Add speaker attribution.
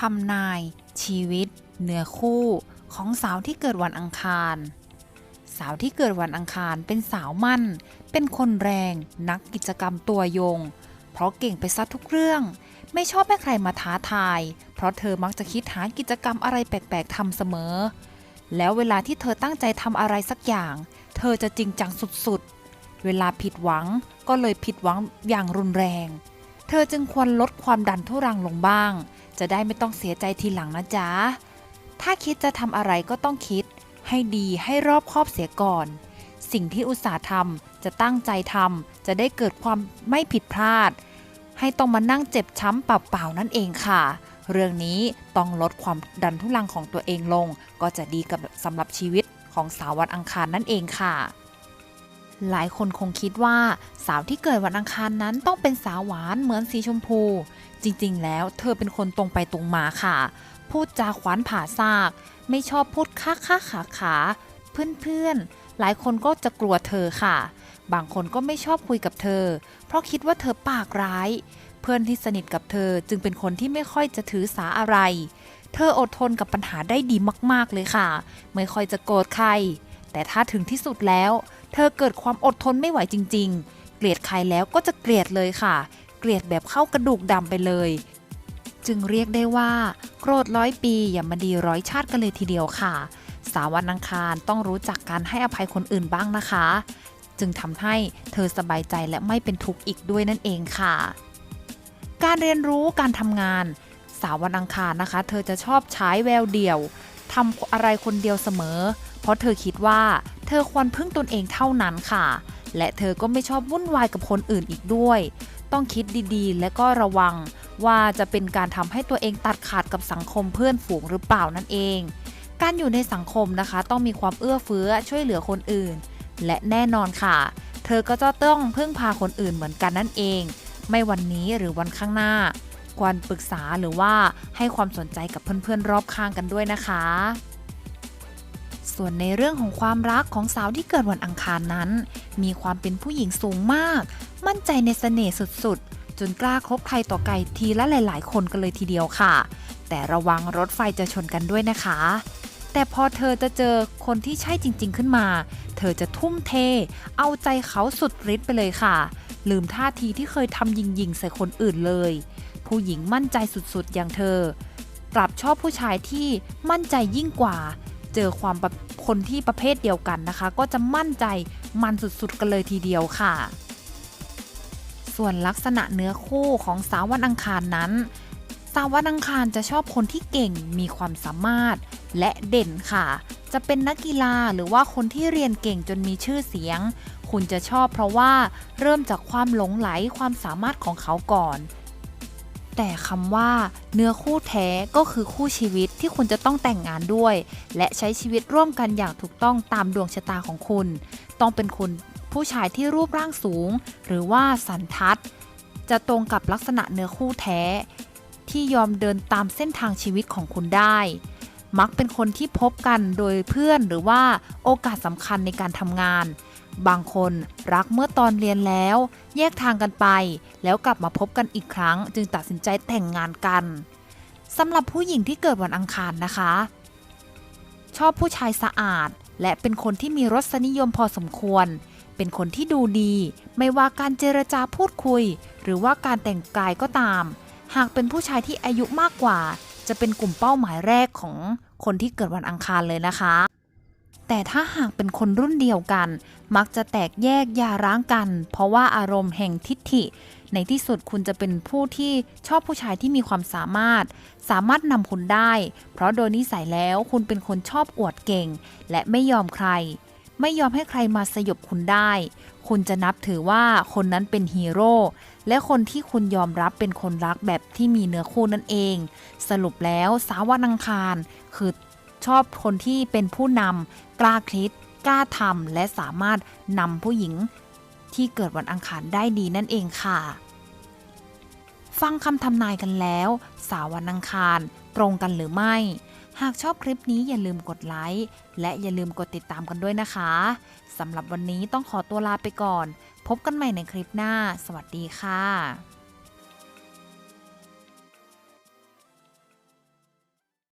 Speaker 1: ทำนาย ชีวิต เนื้อคู่ของสาวที่เกิดวันอังคาร สาวที่เกิดวันอังคารเป็นสาวมั่น เป็นคนแรง นักกิจกรรมตัวยง เพราะเก่งไปซะทุกเรื่อง ไม่ชอบให้ใครมาท้าทาย เพราะเธอมักจะคิดหากิจกรรมอะไรแปลกๆทำเสมอ แล้วเวลาที่เธอตั้งใจทำอะไรสักอย่าง เธอจะจริงจังสุดๆ เวลาผิดหวังก็เลยผิดหวังอย่างรุนแรง เธอจึงควรลดความดันทุรังลงบ้าง จะได้ไม่ต้องเสียใจทีหลังนะจ๊ะ ถ้าคิดจะทำอะไรก็ต้องคิด ให้ดีให้รอบคอบเสียก่อน สิ่งที่อุตสาห์ทำจะตั้งใจทำจะได้เกิดความไม่ผิดพลาด ให้ต้องมานั่งเจ็บช้ำเปล่าๆนั่นเองค่ะ เรื่องนี้ต้องลดความดันทุรังของตัวเองลง ก็จะดีกับสำหรับชีวิตของสาววันอังคารนั่นเองค่ะ หลายคนคงคิดว่าสาวที่เกิดวันอังคารนั้นต้องเป็นสาวหวานเหมือนสีชมพู จริงๆ แล้วเธอเป็นคนตรงไปตรงมาค่ะ พูดจาขวานผ่าซาก ไม่ชอบพูดค้าค้าขาขาเพื่อนๆ หลายคนก็จะกลัวเธอค่ะ บางคนก็ไม่ชอบคุยกับเธอ เพราะคิดว่าเธอปากร้าย เพื่อนที่สนิทกับเธอจึงเป็นคนที่ไม่ค่อยจะถือสาอะไร เธออดทนกับปัญหาได้ดีมากๆเลยค่ะ ไม่ค่อยจะโกรธใคร แต่ถ้าถึงที่สุดแล้ว เธอเกิดความอดทนไม่ไหวจริง ๆ เกลียดใครแล้วก็จะเกลียดเลยค่ะ เกลียดแบบเข้ากระดูกดำไปเลย จึงเรียกได้ว่า โกรธร้อยปีอย่ามาดีร้อยชาติกันเลยทีเดียวค่ะ สาววันอังคารต้องรู้จักการให้อภัยคนอื่นบ้างนะคะ จึงทำให้เธอสบายใจและไม่เป็นทุกข์อีกด้วยนั่นเองค่ะ การเรียนรู้การทำงาน สาววันอังคารนะคะ เธอจะชอบใช้แววเดี่ยวทำอะไรคนเดียวเสมอ เพราะเธอคิดว่า เธอควรพึ่งตนเองเท่านั้นค่ะ และเธอก็ไม่ชอบวุ่นวายกับคนอื่นอีกด้วย ต้องคิดดีๆ และก็ระวัง ว่าจะเป็นการทำให้ตัวเองตัดขาดกับสังคมเพื่อนฝูงหรือเปล่านั่นเอง การอยู่ในสังคมนะคะ ต้องมีความเอื้อเฟื้อช่วยเหลือคนอื่น และแน่นอนค่ะ เธอก็จะต้องพึ่งพาคนอื่นเหมือนกันนั่นเอง ไม่วันนี้หรือวันข้างหน้าควรปรึกษาหรือว่าให้ความสนใจกับเพื่อนๆรอบข้างกันด้วยนะคะ ส่วนในเรื่องของความรักของสาวที่เกิดวันอังคารนั้น มีความเป็นผู้หญิงสูงมาก มั่นใจในเสน่ห์สุดๆ จนกล้าคบใครต่อใครทีละหลาย ๆ คนกันเลยทีเดียวค่ะ แต่ระวังรถไฟจะชนกันด้วยนะคะ แต่พอเธอจะเจอคนที่ใช่จริง ๆ ขึ้นมา เธอจะทุ่มเท เอาใจเขาสุดฤทธิ์ไปเลยค่ะ ลืมท่าทีที่เคยทำยิงๆใส่คนอื่นเลย ผู้หญิงมั่นใจสุดๆ อย่างเธอกลับชอบผู้ชายที่มั่นใจยิ่งกว่า เจอความแบบคนที่ประเภทเดียวกันนะคะ ก็จะมั่นใจมันสุดๆกันเลยทีเดียวค่ะ ส่วนลักษณะเนื้อคู่ของสาววันอังคารนั้น สาววันอังคารจะชอบคนที่เก่งมีความสามารถและเด่นค่ะ จะเป็นนักกีฬาหรือว่าคนที่เรียนเก่งจนมีชื่อเสียง คุณจะชอบเพราะว่าเริ่มจากความหลงไหลความสามารถของเขาก่อน แต่คำว่า เนื้อคู่แท้ก็คือคู่ชีวิตที่คุณจะต้องแต่งงานด้วย และใช้ชีวิตร่วมกันอย่างถูกต้องตามดวงชะตาของคุณ ต้องเป็นคนผู้ชายที่รูปร่างสูง หรือว่าสันทัด จะตรงกับลักษณะเนื้อคู่แท้ ที่ยอมเดินตามเส้นทางชีวิตของคุณได้ มักเป็นคนที่พบกันโดยเพื่อนหรือว่าโอกาสสำคัญในการทำงาน บางคนรักเมื่อตอนเรียนแล้ว แยกทางกันไป แล้วกลับมาพบกันอีกครั้ง จึงตัดสินใจแต่งงานกันสำหรับผู้หญิงที่เกิดวันอังคารนะคะ ชอบผู้ชายสะอาด และเป็นคนที่มีรสนิยมพอสมควร เป็นคนที่ดูดี ไม่ว่าการเจรจาพูดคุย หรือว่าการแต่งกายก็ตาม หากเป็นผู้ชายที่อายุมากกว่า จะเป็นกลุ่มเป้าหมายแรกของคนที่เกิดวันอังคารเลยนะคะ แต่ถ้าหากเป็นคนรุ่นเดียวกัน มักจะแตกแยกย่าร้างกัน เพราะว่าอารมณ์แห่งทิฏฐิ ในที่สุดคุณจะเป็นผู้ที่ชอบผู้ชายที่มีความสามารถ สามารถนำคุณได้ เพราะโดยนิสัยแล้วคุณเป็นคนชอบอวดเก่ง และไม่ยอมใคร ไม่ยอมให้ใครมาสยบคุณได้ คุณจะนับถือว่าคนนั้นเป็นฮีโร่และคนที่คุณยอมรับเป็นคนรักแบบที่มีเนื้อคู่นั่นเอง สรุปแล้วสาวันังคารคือชอบคนที่เป็นผู้นำกล้าคิดกล้าทำและสามารถนำผู้หญิงที่เกิดวันอังคารได้ดีนั่นเองค่ะ ฟังคำทำนายกันแล้ว สาววันอังคารตรงกันหรือไม่ หากชอบคลิปนี้อย่าลืมกดไลค์และอย่าลืมกดติดตามกันด้วยนะคะสำหรับวันนี้ต้องขอตัวลาไปก่อน พบกันใหม่ในคลิปหน้า สวัสดีค่ะ